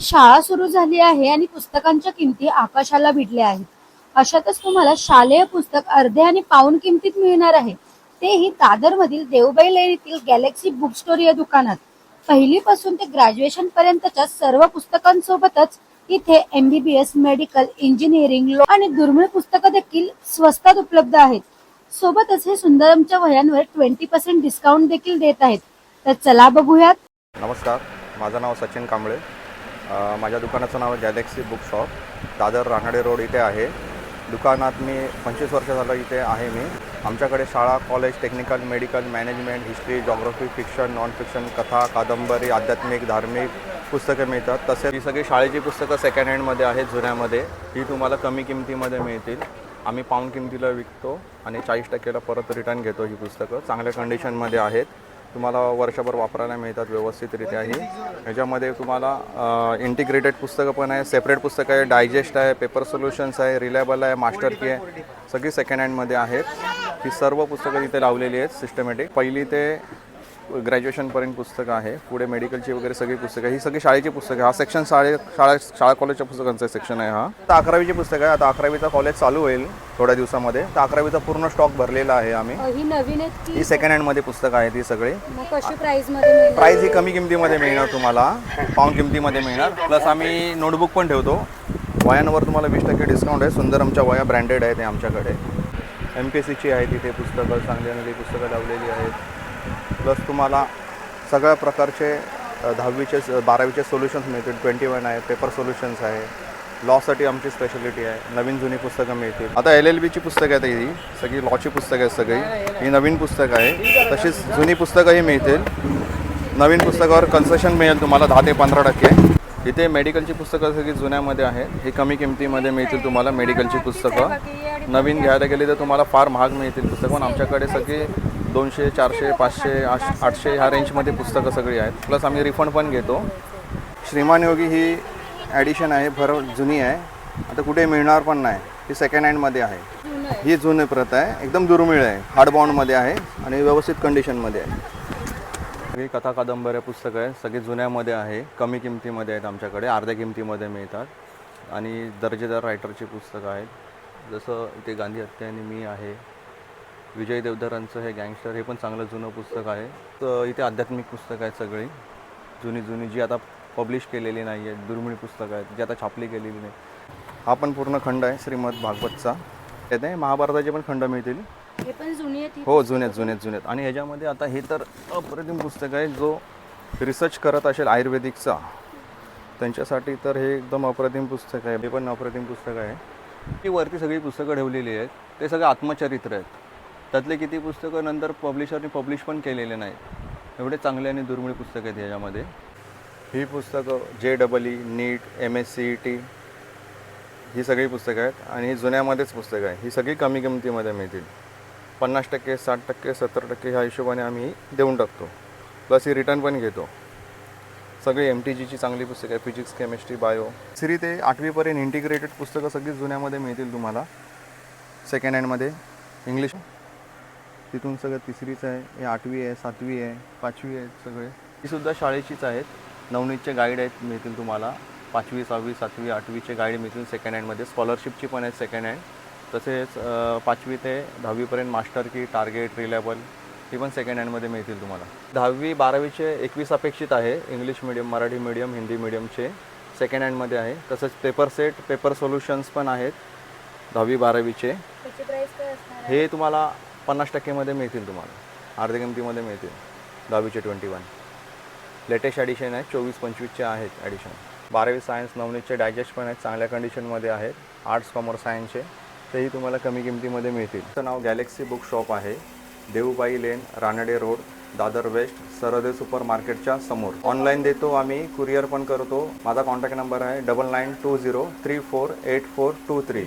शाळा सुरू झाली आहे आणि पुस्तकांच्या किमती आकाशाला भिडल्या आहेत. अशातच तुम्हाला शालेय पुस्तक अर्धे आणि पाऊण किमतीत मिळणार आहे. तेही दादर मधील देवबाई लेणीतील गॅलेक्सी बुक स्टोर या दुकानात. पहिलीपासून ते ग्रॅज्युएशन पर्यंतच्या सर्व पुस्तकांसोबतच इथे एमबीबीएस मेडिकल इंजिनिअरिंग लॉ आणि दुर्मिळ पुस्तकं देखील स्वस्तात उपलब्ध आहेत. सोबतच हे सुंदरमच्या वह्यांवर ट्वेंटी पर्सेंट डिस्काउंट देखील देत आहेत. तर चला बघूयात. नमस्कार. माझं नाव सचिन कांबळे. माझ्या दुकानाचं नाव Galaxy Book Shop. Dadar Ranade road इथे आहे. दुकानात मी पंचवीस वर्ष झालं इथे आहे मी. आमच्याकडे शाळा college technical medical management history geography fiction non fiction कथा कादंबरी आध्यात्मिक धार्मिक पुस्तकं मिळतात. तसेच ही सगळी शाळेची पुस्तकं सेकंड हँडमध्ये आहेत जुन्यामध्ये. ही तुम्हाला कमी किमतीमध्ये मिळतील. आम्ही पाऊण किमतीला विकतो आणि चाळीस टक्केला परत रिटर्न घेतो ही पुस्तकं. चांगल्या कंडिशनमध्ये आहेत. तुम्हाला वर्षभर वापरायला मिळतात व्यवस्थितरित्याही ह्याच्यामध्ये तुम्हाला इंटिग्रेटेड पुस्तकं पण आहे सेपरेट पुस्तकं आहे डायजेस्ट आहे पेपर सोल्युशन्स आहे रिलायबल आहे मास्टर की आहे सगळी सेकंड हँडमध्ये आहेत. ही सर्व पुस्तकं तिथे लावलेली आहेत सिस्टमॅटिक पहिली ते ग्रॅज्युएशनपर्यंत पुस्तकं आहे. पुढे मेडिकलची वगैरे सगळी पुस्तकं ही सगळी शाळेची पुस्तकं हा सेक्शन शाळे शाळा शाळा कॉलेजच्या पुस्तकांचा सेक्शन आहे हा. आता अकरावीची पुस्तकं आहे आता अकरावीचा कॉलेज चालू होईल थोड्या दिवसामध्ये. तर अकरावीचा पूर्ण स्टॉक भरलेला आहे आम्ही. ही नवीन आहेत ही सेकंड हँडमध्ये पुस्तकं आहेत ही सगळी. मग कशी मिळणार? प्राईस ही कमी किमतीमध्ये मिळणार तुम्हाला. पाऊंड किमतीमध्ये मिळणार. प्लस आम्ही नोटबुक पण ठेवतो. वयांवर तुम्हाला वीस टक्के डिस्काउंट आहे. सुंदर आमच्या वया ब्रँडेड आहे ते आमच्याकडे. एम पी सीची आहे तिथे पुस्तकं. चांगली चांगली पुस्तकं लावलेली आहेत. प्लस तुम्हाला सगळ्या प्रकारचे दहावीचे बारावीचे सोल्युशन्स मिळतील. ट्वेंटी वन आहे पेपर सोल्युशन्स आहे. लॉसाठी आमची स्पेशालिटी आहे. नवीन जुनी पुस्तकं मिळतील. आता एल एल बीची पुस्तकं आहेत ही. सगळी लॉची पुस्तकं आहेत सगळी. ही नवीन पुस्तकं आहे. तशीच जुनी पुस्तकंही मिळतील. नवीन पुस्तकावर कन्सेशन मिळेल तुम्हाला दहा ते पंधरा टक्के. इथे मेडिकलची पुस्तकं सगळी जुन्यामध्ये आहेत. ही कमी किमतीमध्ये मिळतील तुम्हाला मेडिकलची पुस्तकं. नवीन घ्यायला गेली तर तुम्हाला फार महाग मिळतील पुस्तकं. पण आमच्याकडे सगळी दोनशे चारशे पाचशे आठ आठशे ह्या रेंजमध्ये पुस्तकं सगळी आहेत. प्लस आम्ही रिफंड पण घेतो. श्रीमान योगी ही ॲडिशन आहे भर जुनी आहे. आता कुठे मिळणार पण नाही. ही सेकंड हँडमध्ये आहे. ही जुनी प्रत आहे. एकदम दुर्मिळ आहे. हार्डबाउंडमध्ये आहे आणि व्यवस्थित कंडिशनमध्ये आहे. सगळी कथा कादंबऱ्या पुस्तकं आहे सगळी जुन्यामध्ये आहे. कमी किमतीमध्ये आहेत आमच्याकडे. अर्ध्या किमतीमध्ये मिळतात. आणि दर्जेदार रायटरची पुस्तकं आहेत. जसं इथे गांधी हत्या आणि मी आहे. विजय देवधरांचं हे गँगस्टर हे पण चांगलं जुनं पुस्तक आहे. तर इथे आध्यात्मिक पुस्तकं आहेत सगळी. जुनी जुनी जी आता पब्लिश केलेली नाही आहेत दुर्मिळ पुस्तकं आहेत जी आता छापली गेलेली नाही. हा पण पूर्ण खंड आहे श्रीमद भागवतचा. त्यात महाभारताचे पण खंड मिळतील. हे पण जुनी आहेत ही जुन्यात जुन्यात जुन्यात. आणि ह्याच्यामध्ये आता हे तर अप्रतिम पुस्तक आहे जो रिसर्च करत असेल आयुर्वेदिकचा. त्यांच्यासाठी तर हे एकदम अप्रतिम पुस्तक आहे. हे पण अप्रतिम पुस्तक आहे. ही वरती सगळी पुस्तकं ठेवलेली आहेत. ते सगळे आत्मचरित्र आहेत. त्यातले किती पुस्तकं नंतर पब्लिशरने पब्लिश पण केलेले नाहीत. एवढे चांगले आणि दुर्मिळ पुस्तकं आहेत ह्याच्यामध्ये ही पुस्तकं J double E NEET M S C E T ही सगळी पुस्तकं आहेत आणि ही जुन्यामध्येच पुस्तकं आहे ही सगळी कमी किमतीमध्ये मिळतील. पन्नास टक्के साठ टक्के सत्तर टक्के ह्या हिशोबाने आम्ही देऊन टाकतो. प्लस ही रिटर्न पण घेतो. सगळी एम टी जीची चांगली पुस्तकं आहे फिजिक्स केमिस्ट्री बायो सिरी ते आठवीपर्यंत इंटिग्रेटेड पुस्तकं सगळी जुन्यामध्ये मिळतील तुम्हाला. सेकंड हँडमध्ये इंग्लिश तिथून सगळं तिसरीच आहे हे आठवी आहे सातवी आहे पाचवी आहे सगळे. ही सुद्धा शाळेचीच आहेत. नवनीतचे गाईड आहेत मिळतील तुम्हाला. पाचवी सहावी सातवी आठवीचे गाईड मिळतील सेकंड हँडमध्ये स्कॉलरशिपची पण आहेत सेकंड हँड तसेच पाचवी ते दहावीपर्यंत मास्टर की टार्गेट रिलेबल ही पण सेकंड हँडमध्ये मिळतील तुम्हाला. दहावी बारावीचे एकवीस अपेक्षित आहे. English medium Marathi medium Hindi मिडियमचे second हँडमध्ये आहे. तसंच पेपर सेट पेपर सोल्युशन्स पण आहेत दहावी बारावीचे. हे तुम्हाला पन्नास टक्केमध्ये मिळतील तुम्हाला. अर्ध्या किमतीमध्ये मिळतील. दहावीचे ट्वेंटी वन लेटेस्ट ॲडिशन आहे चोवीस पंचवीसचे आहेत ॲडिशन बारावी सायन्स नवनीतचे डायजेस्ट पण आहेत चांगल्या कंडिशनमध्ये आहेत. आर्ट्स कॉमर्स सायन्सचे तेही तुम्हाला कमी किमतीमध्ये मिळतील. त्याचं नाव गॅलेक्सी बुक शॉप आहे. Deubai lane Ranade road Dadar west Sarde super मार्केटच्या समोर. ऑनलाईन देतो आम्ही कुरिअर पण करतो. माझा कॉन्टॅक्ट नंबर आहे double nine two zero three four eight four two three